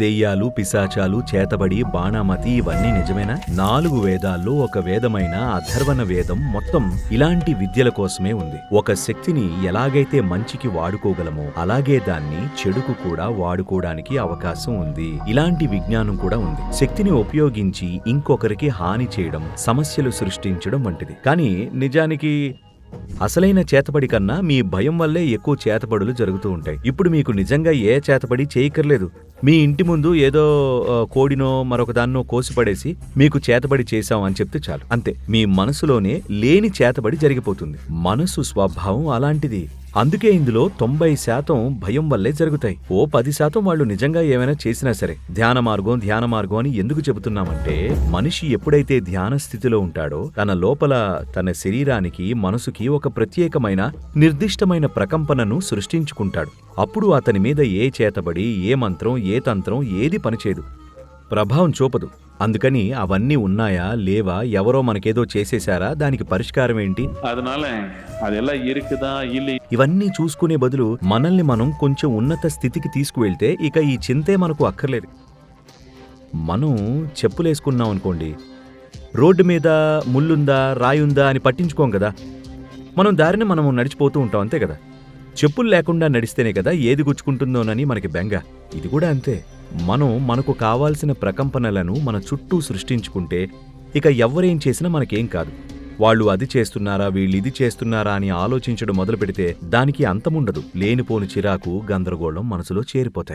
దెయ్యాలు పిశాచాలు చేతబడి బాణామతి ఇవన్నీ నిజమేనా? నాలుగు వేదాల్లో ఒక వేదమైన అధర్వణ వేదం మొత్తం ఇలాంటి విద్యల కోసమే ఉంది. ఒక శక్తిని ఎలాగైతే మంచికి వాడుకోగలమో అలాగే దాన్ని చెడుకు కూడా వాడుకోవడానికి అవకాశం ఉంది. ఇలాంటి విజ్ఞానం కూడా ఉంది. శక్తిని ఉపయోగించి ఇంకొకరికి హాని చేయడం సమస్యలు సృష్టించడం వంటిది. కానీ నిజానికి అసలైన చేతబడి కన్నా మీ భయం వల్లే ఎక్కువ చేతబడులు జరుగుతూ ఉంటాయి. ఇప్పుడు మీకు నిజంగా ఏ చేతబడి చేయకర్లేదు మీ ఇంటి ముందు ఏదో కోడినో మరొక దాన్నో కోసి పడేసి మీకు చేతబడి చేశాం అని చెప్తే చాలు. అంతే. మీ మనసులోనే లేని చేతబడి జరిగిపోతుంది. మనసు స్వభావం అలాంటిది. అందుకే ఇందులో తొంభై శాతం భయం వల్లే జరుగుతాయి. ఓ పది శాతం వాళ్ళు నిజంగా ఏమైనా చేసినా సరే ధ్యాన మార్గం ధ్యాన మార్గం అని ఎందుకు చెబుతున్నామంటే మనిషి ఎప్పుడైతే ధ్యాన స్థితిలో ఉంటాడో తన లోపల తన శరీరానికి మనసుకి ఒక ప్రత్యేకమైన నిర్దిష్టమైన ప్రకంపనను సృష్టించుకుంటాడు. అప్పుడు అతని మీద ఏ చేతబడి ఏ మంత్రం ఏ తంత్రం ఏది పనిచేయదు. ప్రభావం చూపదు. అందుకని అవన్నీ ఉన్నాయా లేవా ఎవరో మనకేదో చేసేశారా దానికి పరిష్కారం ఏంటి அதனால அதெல்லாம் இருக்குதா இல்லை ఇవన్నీ చూసుకునే బదులు మనల్ని మనం కొంచెం ఉన్నత స్థితికి తీసుకువెళ్తే ఇక ఈ చింతే మనకు అక్కర్లేదు మనం చెప్పులేసుకున్నాం అనుకోండి రోడ్డు మీద ముళ్ళుందా రాయుందా అని పట్టించుకోం కదా మనం దారిని మనం నడిచిపోతూ ఉంటాం అంతే కదా చెప్పులు లేకుండా నడిస్తేనే కదా ఏది గుచ్చుకుంటుందోనని మనకి బెంగ ఇది కూడా అంతే మనం మనకు కావాల్సిన ప్రకంపనలను మన చుట్టూ సృష్టించుకుంటే ఇక ఎవరేం చేసినా మనకేం కాదు. వాళ్ళు అది చేస్తున్నారా వీళ్ళు ఇది చేస్తున్నారా అని ఆలోచించడం మొదలు పెడితే దానికి అంతముండదు. లేనిపోని చిరాకు గందరగోళం మనసులో చేరిపోతాయి.